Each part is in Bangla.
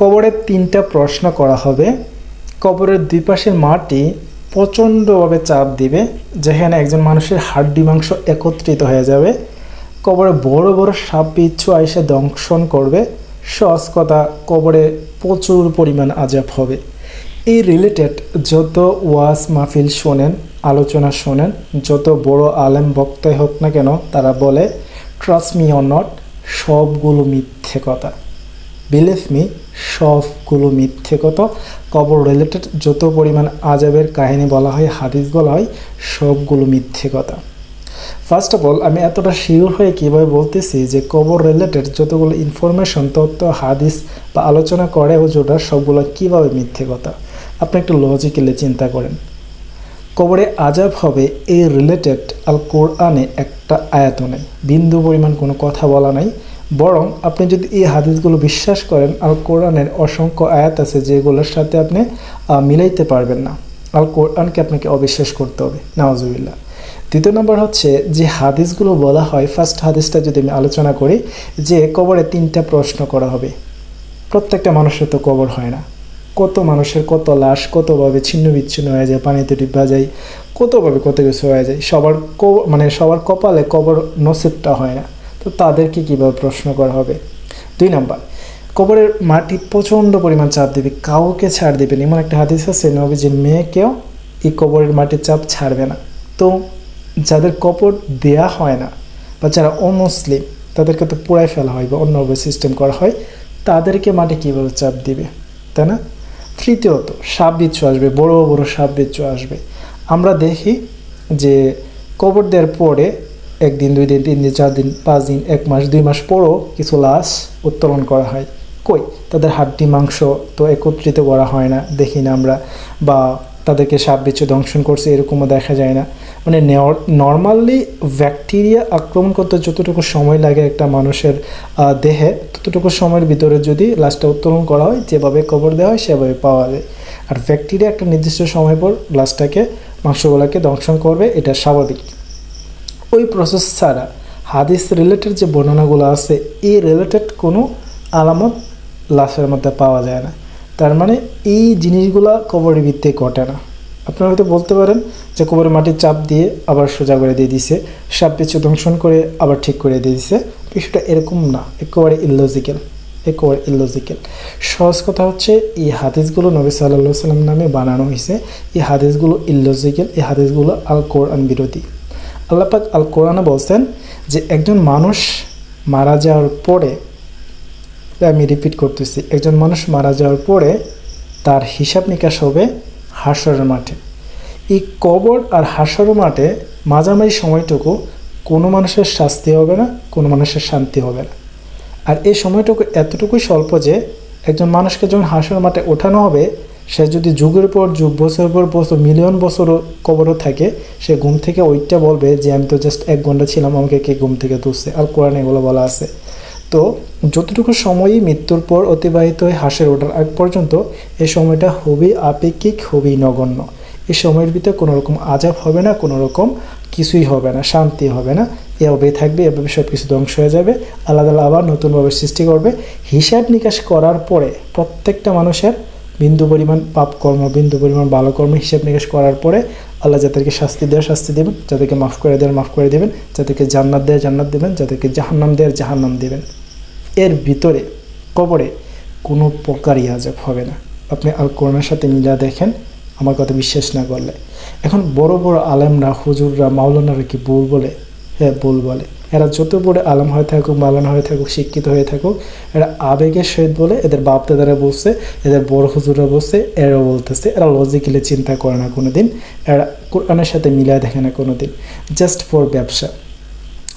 কবরের তিনটা প্রশ্ন করা হবে। কবরের দুই পাশের মাটি প্রচণ্ডভাবে চাপ দিবে, যেখানে একজন মানুষের হাড্ডি মাংস একত্রিত হয়ে যাবে। কবরে বড় বড় সাপ বিচ্ছু আইসে দংশন করবে। সহজ কথা, কবরে প্রচুর পরিমাণ আজাব হবে। এই রিলেটেড যত ওয়াজ মাহফিল শোনেন, আলোচনা শোনেন, যত বড় আলেম বক্তাই হোক না কেন, তারা বলে ট্রাস্ট মি অর নট সবগুলো মিথ্যে কথা। বিলিভ মি সবগুলো মিথ্যে কথা। কবর রিলেটেড যত পরিমাণ আজাবের কাহিনী বলা হয়, হাদিস বলা হয় সবগুলো মিথ্যে কথা। ফার্স্ট অফ অল আমি এতটা শিওর হয়ে কীভাবে বলতেছি যে কবর রিলেটেড যতগুলো ইনফরমেশন তথ্য হাদিস বা আলোচনা করে হুজুররা, সবগুলো কীভাবে মিথ্যে কথা? আপনি একটু লজিক্যালি চিন্তা করেন। কবরে আজাব হবে এই রিলেটেড আল কোরআনে একটা আয়াত নেই বিন্দু পরিমাণ কোনো কথা বলা নাই। বরং আপনি যদি এই হাদিসগুলো বিশ্বাস করেন, আল কোরআনের অসংখ্য আয়াত আছে যেগুলোর সাথে আপনি মিলাইতে পারবেন না। আল কোরআনকে আপনাকে অবিশ্বাস করতে হবে। নওয়াজুবিল্লাহ দ্বিতীয় নম্বর হচ্ছে যে হাদিসগুলো বলা হয় ফার্স্ট হাদিসটা যদি আমি আলোচনা করি, যে কবরে তিনটা প্রশ্ন করা হবে। প্রত্যেকটা মানুষের তো কবর হয় না। কত মানুষের কত লাশ, কতভাবে ছিন্ন বিচ্ছিন্ন হয়ে যায়, পানিতে ডিব্বা যায়, কতভাবে কত কিছু হয়ে যায়, সবার মানে সবার কপালে কবর নসিবটা হয় না। তো তাদেরকে কীভাবে প্রশ্ন করা হবে? দুই নাম্বার, কবরের মাটি প্রচণ্ড পরিমাণ চাপ দেবে, কাউকে ছাড় দেবে না। এমন একটা হাদিস আছে যে মেয়েকেও এই কবরের মাটির চাপ ছাড়বে না। তো যাদের কবর দেয়া হয় না, বা যারা অমুসলিম, তাদেরকে তো পুরাই ফেলা হয় বা অন্যভাবে সিস্টেম করা হয়, তাদেরকে মাটি কীভাবে চাপ দিবে, তাই না? তৃতীয়ত, সাপ বিচ্ছু আসবে, বড় বড় সাপ বিচ্ছু আসবে। আমরা দেখি যে কবর দেওয়ার পরে একদিন, দুই দিন, তিন দিন, চার দিন, পাঁচ দিন, এক মাস, দুই মাস পরও কিছু লাশ উত্তোলন করা হয়। কই? তাদের হাড্ডি, মাংস তো একত্রিত করা হয় না, দেখি না আমরা। বা তাদেরকে সাপ বিচ্ছু দংশন করছে, এরকমও দেখা যায় না। মানে নর্মালি ব্যাকটেরিয়া আক্রমণ করতে যতটুকু সময় লাগে একটা মানুষের দেহে, ততটুকু সময়ের ভিতরে যদি লাশটা উত্তোলন করা হয়, যেভাবে কবর দেওয়া হয়, সেভাবে পাওয়া যায়। আর ব্যাকটেরিয়া একটা নির্দিষ্ট সময় পর লাশটাকে, মাংসগুলোকে দংশন করবে, এটা স্বাভাবিক। ওই প্রসেস ছাড়া হাদিস রিলেটেড যে বর্ণনাগুলো আছে, এই রিলেটেড কোনো আলামত লাশের মধ্যে পাওয়া যায় না। তার মানে এই জিনিসগুলো কবরের ভিত্তিতে ঘটে না। আপনারা হয়তো বলতে পারেন যে কবরের মাটির চাপ দিয়ে আবার সোজা করে দিয়ে দিছে সাপ পিছু দংশন করে আবার ঠিক করে দিয়ে দিছে। বিষয়টা এরকম না, একেবারে ইললজিক্যাল একেবারে ইললজিক্যাল সহজ কথা হচ্ছে, এই হাদিসগুলো নবী সাল্লাহ সাল্লাম নামে বানানো হয়েছে এই হাদিসগুলো ইললজিক্যাল এই হাদিসগুলো আল কোরআন বিরোধী। আল্লাপাক আল কোরআনে বলছেন যে, একজন মানুষ মারা যাওয়ার পরে, আমি রিপিট করতেছি, একজন মানুষ মারা যাওয়ার পরে তার হিসাব নিকাশ হবে হাসরের মাঠে। এই কবর আর হাসর মাঠে মাঝামাঝি সময়টুকু কোনো মানুষের শাস্তি হবে না, কোনো মানুষের শান্তি হবে না। আর এই সময়টুকু এতটুকুই স্বল্প যে, একজন মানুষকে যখন হাসর মাঠে ওঠানো হবে সে যদি যুগের পর যুগ, বছরের পর বছর, মিলিয়ন বছরও কবরও থাকে, সে ঘুম থেকে ওইটা বলবে যে, আমি তো জাস্ট এক ঘণ্টা ছিলাম, আমাকে কে ঘুম থেকে তুলছে? আর কোরআনে এগুলো বলা আছে। তো যতটুকু সময়ই মৃত্যুর পর অতিবাহিত হয়ে হাসের ওঠার আগ পর্যন্ত এই সময়টা খুবই আপেক্ষিক, খুবই নগণ্য। এই সময়ের ভিতরে কোনো রকম আজাব হবে না কোনো রকম কিছুই হবে না, শান্তি হবে না। এভাবেই থাকবে, এভাবে সব কিছু ধ্বংস হয়ে যাবে। আলাদা আবার নতুনভাবে সৃষ্টি করবে। হিসাব নিকাশ করার পরে প্রত্যেকটা মানুষের বিন্দু পরিমাণ পাপ কর্ম, বিন্দু পরিমাণ ভালো কর্ম হিসাব নিকাশ করার পরে আল্লাহ যাদেরকে শাস্তি দেওয়ার শাস্তি দেবেন, যাদেরকে মাফ করে দেওয়ার মাফ করে দেবেন, যাদেরকে জান্নাত দেওয়ার জান্নাত দেবেন, যাদেরকে জাহান্নাম দেওয়ার জাহান্নাম দেবেন। এর ভিতরে, কবরে কোনো প্রকারই আজাব হবে না। আপনি আল কোরআনের সাথে মিলা দেখেন, আমার কথা বিশ্বাস না করলে। এখন বড় বড় আলেমরা, হুজুররা, মাওলানারা কি ভুল বলে? ভুল বলে। এরা যত বড় আলেম হয়ে থাকুক, মাওলানা হয়ে থাকুক, শিক্ষিত হয়ে থাকুক, এরা আবেগের সহিত বলে, এদের বাপ দাদারা বলছে, এদের বড় হুজুররা বলছে, এরাও বলতেছে। এরা লজিক্যালি চিন্তা করে না কোনো দিন এরা কোরআনের সাথে মিলায় দেখে না কোনো দিন জাস্ট ফর ব্যবসা।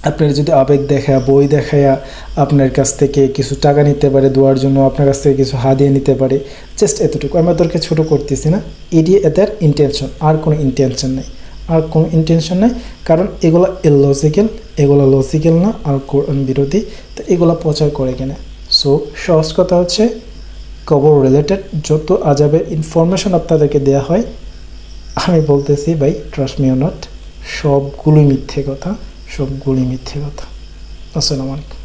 আপনার যদি আবেগ দেখা বই দেখায়া, আপনার কাছ থেকে কিছু টাকা নিতে পারে দেওয়ার জন্য আপনার কাছ থেকে কিছু হাদিয়ে নিতে পারে জাস্ট এতটুকু। আমি ওদেরকে ছোটো করতেছি না। এটি এদের ইন্টেনশন আর কোনো ইন্টেনশন নেই। আর কোনো ইন্টেনশন নেই, কারণ এগুলো ইললজিক্যাল এগুলো লজিক্যাল না আর কোরআন বিরোধী, তো এগুলো প্রচার করে কেনে। সো সহজ কথা হচ্ছে কবর রিলেটেড যত আজাবের ইনফরমেশন আপনাদেরকে দেওয়া হয়, আমি বলতেছি ভাই ট্রাস্ট সবগুলোই মিথ্যে কথা, সবগুলোই মিথ্যে কথা। আসসালামু আলাইকুম।